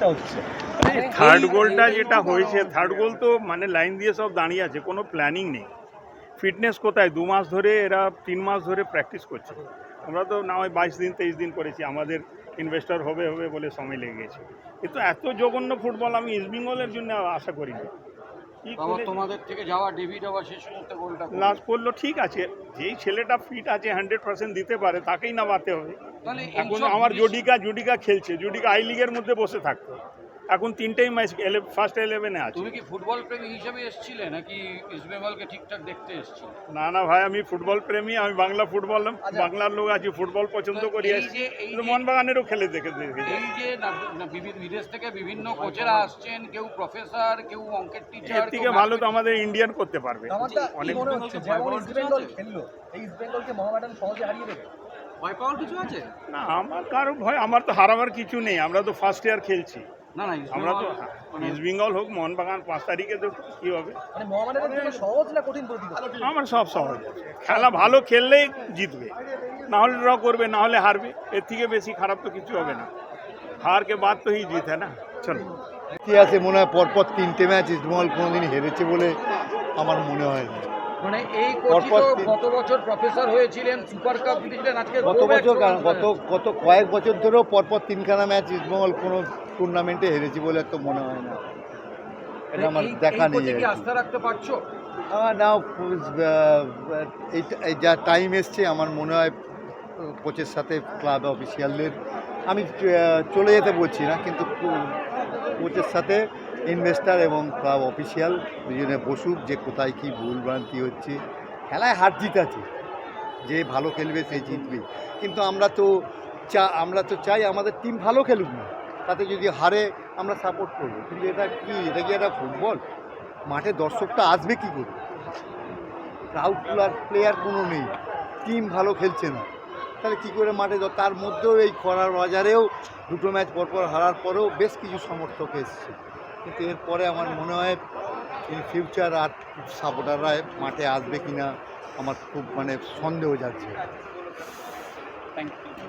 সমস্যা হচ্ছে। থার্ড গোলটা যেটা হয়েছে থার্ড গোল তো মানে লাইন দিয়ে সব দাঁড়িয়ে আছে কোনো প্ল্যানিং নেই। ফিটনেস কোথায়? দু মাস ধরে এরা তিন মাস ধরে প্র্যাকটিস করছে। আমরা তো না হয় বাইশ দিন তেইশ দিন করেছি আমাদের ইনভেস্টর হবে হবে বলে সময় লেগে গেছে। কিন্তু এত জঘন্য ফুটবল আমি ইস্ট বেঙ্গলের জন্য আশা করিনি। আবার তোমাদের থেকে যাওয়া ডেভিড আবার সেই সমস্ত গোলটা। লাস্ট করল ঠিক আছে যেই ছেলেটা ফিট আছে হান্ড্রেড পার্সেন্ট দিতে পারে তাকেই নামাতে হবে এখন আমার জুডিকা জুডিকা খেলছে জুডিকা আই লিগের মধ্যে বসে থাকতো এখন তিনটেই ম্যাচ ফার্স্ট ইলেভেনে আছে। তুমি কি ফুটবল প্রেমী হিসেবে এসেছিলে নাকি ইস্ট ঠিকঠাক দেখতে এসেছিলে? না না ভাই আমি ফুটবল প্রেমী আমি বাংলা ফুটবল বাংলার লোক আছি ফুটবল পছন্দ করি। কিন্তু মোহনবাগানেরও খেলে দেখে দেখে। এই যে বিদেশ থেকে বিভিন্ন কোচেরা আসছেন কেউ প্রফেসর কেউ অঙ্কের টিচার এর থেকে ভালো তো আমাদের ইন্ডিয়ান করতে পারবে। অনেক মনে হচ্ছে যেমন ইস্ট খেললো এই ইস্ট বেঙ্গলকে মোহামেডান সহজে হারিয়ে দেবে? ভয় পাওয়ার কিছু আছে? না আমার কারও ভয় আমার তো হারাবার কিছু নেই আমরা তো ফার্স্ট ইয়ার খেলছি। না না আমরা তো মানে ইস্ট বেঙ্গল হোক মোহনবাগান পাঁচ তারিখে তো কী হবে? মানে মোহামেডানের জন্য সহজ না কঠিন আমার সব সহজ। খেলা ভালো খেললেই জিতবে। না হলে ড্র করবে না হলে হারবে। এর থেকে বেশি খারাপ তো কিছু হবে না। হারকে বাদ তো হি জিত হ্যাঁ না? চলো। ইতিহাসে মনে হয়? পরপর তিনটে ম্যাচ ইস্টবেঙ্গল কোনোদিন হেরেছে বলে আমার মনে হয় না। মানে এই গত বছর প্রফেসর হয়েছিলেন সুপার কাপ জিতেছিলেন আজকে গত বছর গত গত কয়েক বছর ধরেও পরপর তিনখানা ম্যাচ ইস্টবেঙ্গল কোনো টুর্নামেন্টে হেরেছি বলে তো মনে হয় না। এটা আমার দেখা নেই। আস্থা রাখতে পারছ? এই এই যা টাইম এসছে আমার মনে হয় কোচের সাথে ক্লাব অফিসিয়ালদের আমি চলে যেতে বলছি না কিন্তু কোচের সাথে ইনভেস্টার এবং ক্লাব অফিসিয়াল দুজনে বসুক যে কোথায় কী ভুল ভ্রান্তি হচ্ছে। খেলায় হার জিত আছে যে ভালো খেলবে সে জিতবে। কিন্তু আমরা তো চা, আমরা তো চাই আমাদের টিম ভালো খেলুক না। তাতে যদি হারে আমরা সাপোর্ট করব। কিন্তু এটা কি? এটা কি একটা ফুটবল মাঠে দর্শকটা আসবে কি করে? ক্রাউড প্লেয়ার কোনো নেই। টিম ভালো খেলছে না। তাহলে কী করে মাঠে তার মধ্যেও এই খরার বাজারেও দুটো ম্যাচ পরপর হারার পরেও বেশ কিছু সমর্থক এসছে। কিন্তু এরপরে আমার মনে হয় ইন ফিউচার আর সাপোর্টাররা মাঠে আসবে কি না আমার খুব মানে সন্দেহ যাচ্ছে। Thank you